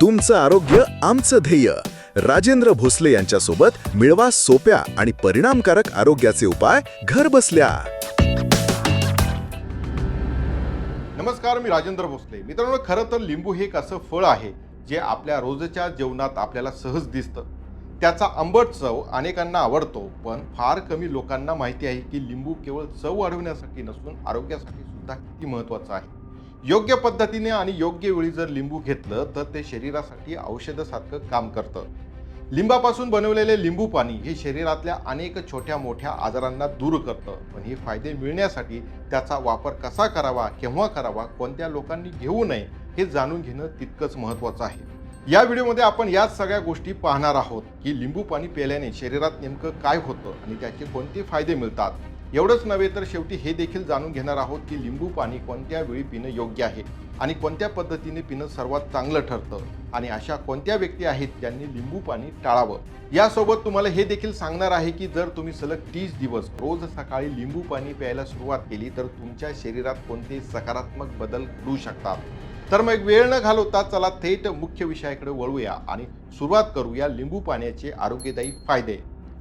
तुमचं आरोग्य आमचं ध्येय. राजेंद्र भोसले यांच्यासोबत मिळवा सोप्या आणि परिणामकारक आरोग्याचे उपाय घर बसल्या. नमस्कार मी राजेंद्र भोसले. मित्रांनो खरं तर लिंबू हे एक असं फळ आहे जे आपल्या रोजच्या जेवणात आपल्याला सहज दिसतं. त्याचा आंबट चव अनेकांना आवडतो पण फार कमी लोकांना माहिती आहे की लिंबू केवळ चव वाढवण्यासाठी नसून आरोग्यासाठी सुद्धा किती महत्त्वाचं आहे. योग्य पद्धतीने आणि योग्य वेळी जर लिंबू घेतलं तर ते शरीरासाठी औषधासारखं काम करतं. लिंबापासून बनवलेले लिंबू पाणी हे शरीरातल्या अनेक छोट्या मोठ्या आजारांना दूर करतं. पण हे फायदे मिळण्यासाठी त्याचा वापर कसा करावा केव्हा करावा कोणत्या लोकांनी घेऊ नये हे जाणून घेणं तितकंच महत्त्वाचं आहे. या व्हिडिओमध्ये आपण याच सगळ्या गोष्टी पाहणार आहोत की लिंबू पाणी प्यायल्याने शरीरात नेमकं काय होतं आणि त्याचे कोणते फायदे मिळतात. एवढंच नव्हे तर शेवटी हे देखील जाणून घेणार आहोत की लिंबू पाणी कोणत्या वेळी पिणं योग्य आहे आणि कोणत्या पद्धतीने पिणं सर्वात चांगलं ठरतं आणि अशा कोणत्या व्यक्ती आहेत ज्यांनी लिंबू पाणी टाळावं? यासोबत तुम्हाला हे देखील सांगणार आहे की जर तुम्ही सलग तीस दिवस रोज सकाळी लिंबू पाणी प्यायला सुरुवात केली तर तुमच्या शरीरात कोणते सकारात्मक बदल घडू शकतात? तर मग वेळ न घालवता चला थेट मुख्य विषयाकडे वळूया आणि सुरुवात करूया लिंबू पाण्याचे आरोग्यदायी फायदे.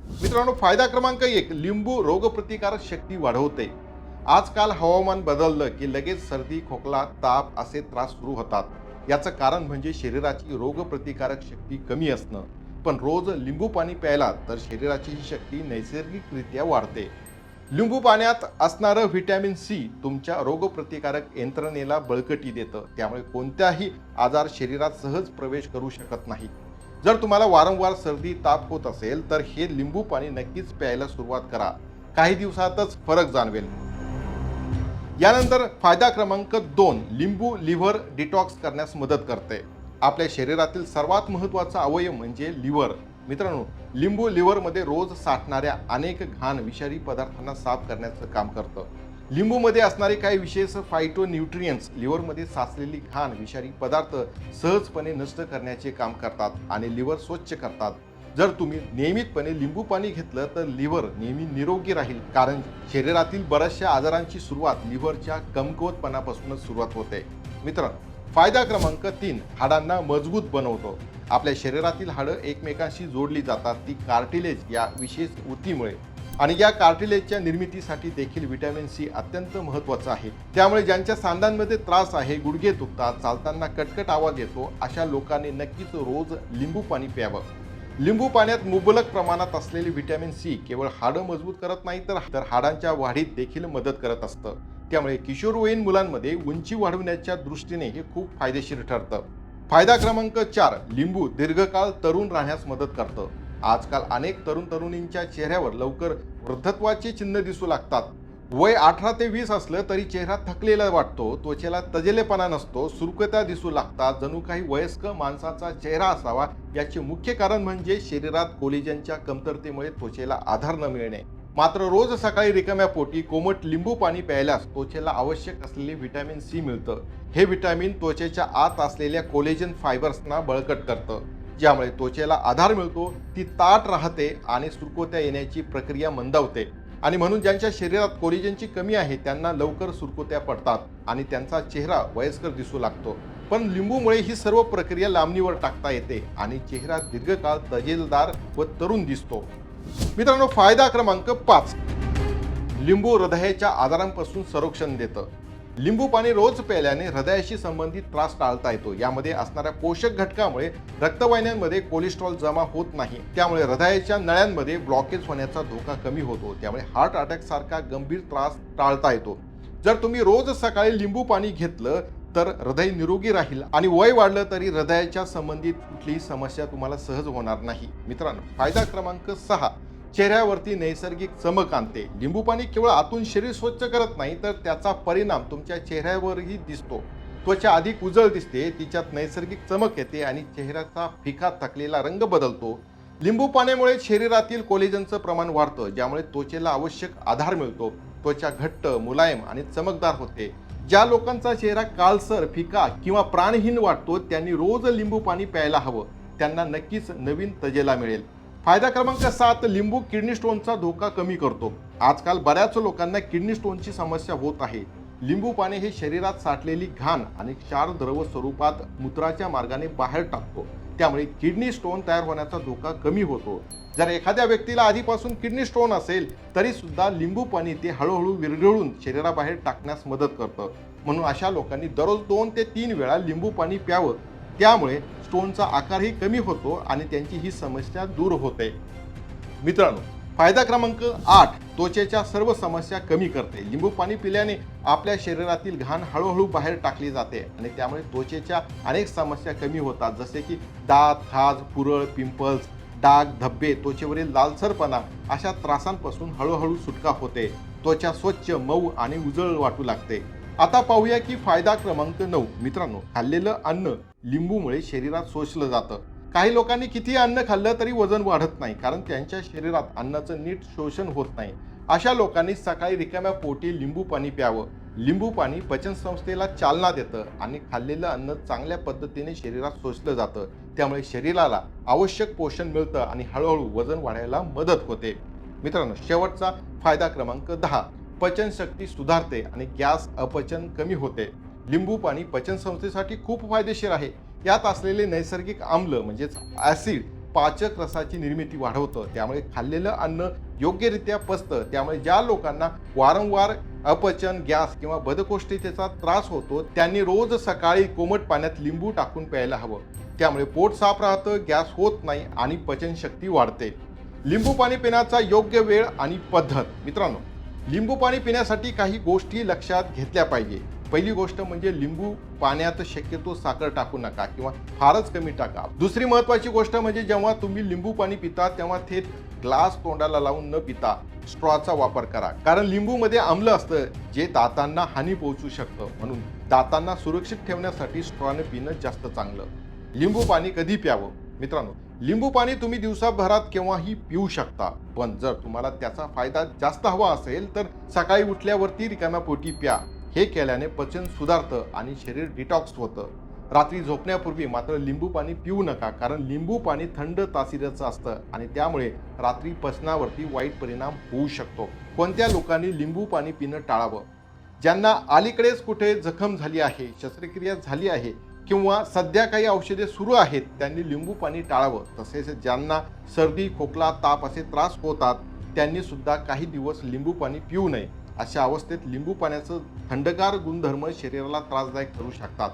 मित्रांनो फायदा क्रमांक एक लिंबू रोगप्रतिकारक शक्ती वाढवते. आजकाल हवामान बदललं की लगेच सर्दी खोकला ताप असे त्रास सुरू होतात. याचं कारण म्हणजे शरीराची रोगप्रतिकारक शक्ती कमी असणं. पण रोज लिंबू पाणी प्यायला तर शरीराची ही शक्ती नैसर्गिकरित्या वाढते. लिंबू पाण्यात असणारं व्हिटॅमिन सी तुमच्या रोगप्रतिकारक यंत्रणेला बळकटी देतं. त्यामुळे कोणत्याही आजार शरीरात सहज प्रवेश करू शकत नाही जर तुम्हाला वारंवार सर्दी ताप होत असेल तर हे लिंबू पाणी नक्कीच प्यायला सुरुवात करा. काही दिवसातच फरक जाणवेल. यानंतर फायदा क्रमांक दोन लिंबू लिव्हर डिटॉक्स करण्यास मदत करते. आपल्या शरीरातील सर्वात महत्त्वाचा अवयव म्हणजे लिव्हर. मित्रांनो लिंबू लिव्हरमध्ये रोज साठणाऱ्या अनेक घाण विषारी पदार्थांना साफ करण्याचं काम करतं. लिंबूमध्ये असणारे काही विशेष फायटो न्यूट्रियन्स लिव्हरमध्ये साचलेली घाण विषारी पदार्थ सहजपणे नष्ट करण्याचे काम करतात आणि लिव्हर स्वच्छ करतात. जर तुम्ही नियमितपणे लिंबू पाणी घेतलं तर लिव्हर नेहमी निरोगी राहील कारण शरीरातील बऱ्याचशा आजारांची सुरुवात लिव्हरच्या कमकुवतपणापासूनच सुरुवात होते. मित्रांनो फायदा क्रमांक तीन हाडांना मजबूत बनवतो. आपल्या शरीरातील हाडं एकमेकांशी जोडली जातात. ती कार्टिलेज या विशेष ऊतीमुळे. आणि या कार्टिलेजच्या निर्मितीसाठी देखील व्हिटॅमिन सी अत्यंत महत्त्वाचं आहे. त्यामुळे ज्यांच्या सांधांमध्ये त्रास आहे गुडघे दुखतात चालताना कटकट आवाज येतो अशा लोकांनी नक्कीच रोज लिंबू पाणी प्यावं. लिंबू पाण्यात मुबलक प्रमाणात असलेली व्हिटॅमिन सी केवळ हाडं मजबूत करत नाही तर तर हाडांच्या वाढीत देखील मदत करत असतं. त्यामुळे किशोरवयीन मुलांमध्ये उंची वाढवण्याच्या दृष्टीने हे खूप फायदेशीर ठरतं. फायदा क्रमांक चार लिंबू दीर्घकाळ तरुण राहण्यास मदत करतं. आजकाल अनेक तरुण तरुणींच्या चेहऱ्यावर लवकर वृद्धत्वाचे चिन्ह दिसू लागतात. वय अठरा ते वीस असलं तरी चेहरा थकलेला वाटतो त्वचेला तजेलेपणा नसतो सुरकत्या दिसू लागतात जणू काही वयस्क माणसाचा चेहरा असावा याचे मुख्य कारण म्हणजे शरीरात कोलिजनच्या कमतरतेमुळे त्वचेला आधार न मिळणे. मात्र रोज सकाळी रिकाम्या पोटी कोमट लिंबू पाणी प्यायल्यास त्वचेला आवश्यक असलेले व्हिटॅमिन सी मिळतं. हे व्हिटॅमिन त्वचेच्या आत असलेल्या कोलेजन फायबर्सना बळकट करतं. ज्यामुळे त्वचेला आधार मिळतो ती ताट राहते आणि सुरकोत्या येण्याची प्रक्रिया मंदावते. आणि म्हणून ज्यांच्या शरीरात कोलिजनची कमी आहे त्यांना लवकर सुरकुत्या पडतात आणि त्यांचा चेहरा वयस्कर दिसू लागतो. पण लिंबूमुळे ही सर्व प्रक्रिया लांबणीवर टाकता येते आणि चेहरा दीर्घकाळ तजेलदार व तरुण दिसतो. मित्रांनो फायदा क्रमांक पाच. लिंबू हृदयाच्या आजारांपासून संरक्षण देतं. लिंबू पाणी रोज प्यायल्याने हृदयाशी संबंधित त्रास टाळता येतो. यामध्ये असणाऱ्या पोषक घटकामुळे रक्तवाहिन्यांमध्ये कोलेस्ट्रॉल जमा होत नाही. त्यामुळे हृदयाच्या नळ्यांमध्ये ब्लॉकेज होण्याचा धोका कमी होतो. त्यामुळे हार्ट अटॅक सारखा गंभीर त्रास टाळता येतो. जर तुम्ही रोज सकाळी लिंबू पाणी घेतलं तर हृदय निरोगी राहील आणि वय वाढलं तरी हृदयाच्या संबंधित कुठलीही समस्या तुम्हाला सहज होणार नाही. मित्रांनो फायदा क्रमांक सहा. चेहऱ्यावरती नैसर्गिक चमक आणते. लिंबू पाणी केवळ आतून शरीर स्वच्छ करत नाही तर त्याचा परिणाम तुमच्या चेहऱ्यावरही दिसतो. त्वचा अधिक उजळ दिसते तिच्यात नैसर्गिक चमक येते आणि चेहऱ्याचा फिका थकलेला रंग बदलतो. लिंबू पाण्यामुळे शरीरातील कोलेजनचं प्रमाण वाढतं ज्यामुळे त्वचेला आवश्यक आधार मिळतो. त्वचा घट्ट मुलायम आणि चमकदार होते. ज्या लोकांचा चेहरा काळसर फिका किंवा प्राणहीन वाटतो त्यांनी रोज लिंबू पाणी प्यायला हवं. त्यांना नक्कीच नवीन तजेला मिळेल. फायदा क्रमांक सात लिंबू किडनी स्टोनचा धोका कमी करतो. आजकाल बऱ्याच लोकांना किडनी स्टोनची समस्या होत आहे. लिंबू पाणी हे शरीरात साठलेली घाण आणि क्षार द्रव स्वरूपात मूत्राच्या मार्गाने बाहेर टाकतो. त्यामुळे किडनी स्टोन तयार होण्याचा धोका कमी होतो. जर एखाद्या व्यक्तीला आधीपासून किडनी स्टोन असेल तरी सुद्धा लिंबू पाणी ते हळूहळू विरघळून शरीराबाहेर टाकण्यास मदत करतं. म्हणून अशा लोकांनी दररोज दोन ते तीन वेळा लिंबू पाणी प्यावं. त्यामुळे स्टोनचा आकारही कमी होतो आणि त्यांची ही समस्या दूर होते. मित्रांनो फायदा क्रमांक आठ त्वचेच्या सर्व समस्या कमी करते. लिंबू पाणी पिल्याने आपल्या शरीरातील घाण हळूहळू बाहेर टाकली जाते आणि त्यामुळे त्वचेच्या अनेक समस्या कमी होतात. जसे की दात खाज पुरळ पिंपल्स डाग धब्बे त्वचेवरील लालसरपणा अशा त्रासांपासून हळूहळू सुटका होते. त्वचा स्वच्छ मऊ आणि उजळ वाटू लागते. आता पाहूया की फायदा क्रमांक नऊ. मित्रांनो खाल्लेलं अन्न लिंबूमुळे शरीरात शोषलं जातं. काही लोकांनी किती अन्न खाल्लं तरी वजन वाढत नाही कारण त्यांच्या शरीरात अन्नाचं नीट शोषण होत नाही. अशा लोकांनी सकाळी रिकाम्या पोटी लिंबू पाणी प्यावं. लिंबू पाणी पचन संस्थेला चालना देतं आणि खाल्लेलं अन्न चांगल्या पद्धतीने शरीरात शोषलं जातं. त्यामुळे शरीराला आवश्यक पोषण मिळतं आणि हळूहळू वजन वाढायला मदत होते. मित्रांनो शेवटचा फायदा क्रमांक दहा. पचनशक्ती सुधारते आणि गॅस अपचन कमी होते. लिंबू पाणी पचनसंस्थेसाठी खूप फायदेशीर आहे. यात असलेले नैसर्गिक आम्ल म्हणजेच ॲसिड पाचक रसाची निर्मिती वाढवतं. त्यामुळे खाल्लेलं अन्न योग्यरित्या पचतं. त्यामुळे ज्या लोकांना वारंवार अपचन गॅस किंवा बदकोष्ठतेचा त्रास होतो त्यांनी रोज सकाळी कोमट पाण्यात लिंबू टाकून प्यायला हवं. त्यामुळे पोट साफ राहतं गॅस होत नाही आणि पचनशक्ती वाढते. लिंबू पाणी पिण्याचा योग्य वेळ आणि पद्धत. मित्रांनो लिंबू पाणी पिण्यासाठी काही गोष्टी लक्षात घेतल्या पाहिजे. पहिली गोष्ट म्हणजे लिंबू पाण्यात शक्यतो साखर टाकू नका किंवा फारच कमी टाका. दुसरी महत्वाची गोष्ट म्हणजे जेव्हा तुम्ही लिंबू पाणी पिता तेव्हा थेट ग्लास तोंडाला लावून न पिता स्ट्रॉचा वापर करा. कारण लिंबूमध्ये आम्ल असतं जे दातांना हानी पोहोचू शकतं. म्हणून दातांना सुरक्षित ठेवण्यासाठी स्ट्रॉने पिणं जास्त चांगलं. लिंबू पाणी कधी प्यावं? मित्रांनो लिंबू पाणी तुम्ही दिवसाभरात केव्हाही पिऊ शकता पण जर तुम्हाला त्याचा फायदा जास्त हवा असेल तर सकाळी उठल्यावरती रिकाम्या पोटी प्या. हे केल्याने पचन सुधारतं आणि शरीर डिटॉक्स होतं. रात्री झोपण्यापूर्वी मात्र लिंबू पाणी पिऊ नका कारण लिंबू पाणी थंड तासिरेचं असतं आणि त्यामुळे रात्री पचनावरती वाईट परिणाम होऊ शकतो. कोणत्या लोकांनी लिंबू पाणी पिणं टाळावं? ज्यांना अलीकडेच कुठे जखम झाली आहे शस्त्रक्रिया झाली आहे किंवा सध्या काही औषधे सुरू आहेत त्यांनी लिंबू पाणी टाळावं. तसेच ज्यांना सर्दी खोकला ताप असे त्रास होतात त्यांनी सुद्धा काही दिवस लिंबू पाणी पिऊ नये. अशा अवस्थेत लिंबू पाण्याचं थंडगार गुणधर्म शरीराला त्रासदायक ठरू शकतात.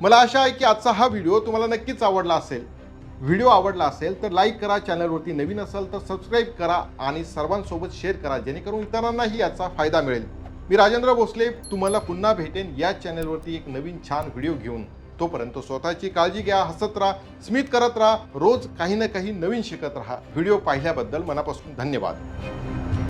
मला आशा आहे की आजचा हा व्हिडिओ तुम्हाला नक्कीच आवडला असेल. व्हिडिओ आवडला असेल तर लाईक करा चॅनलवरती नवीन असाल तर सबस्क्राईब करा आणि सर्वांसोबत शेअर करा जेणेकरून इतरांनाही याचा फायदा मिळेल. मी राजेंद्र भोसले तुम्हाला पुन्हा भेटेन या चॅनलवरती एक नवीन छान व्हिडिओ घेऊन. तोपर्यंत स्वतःची काळजी घ्या हसत राहा स्मित करत राहा. रोज काही ना काही नवीन शिकत राहा. व्हिडिओ पाहिल्याबद्दल मनापासून धन्यवाद.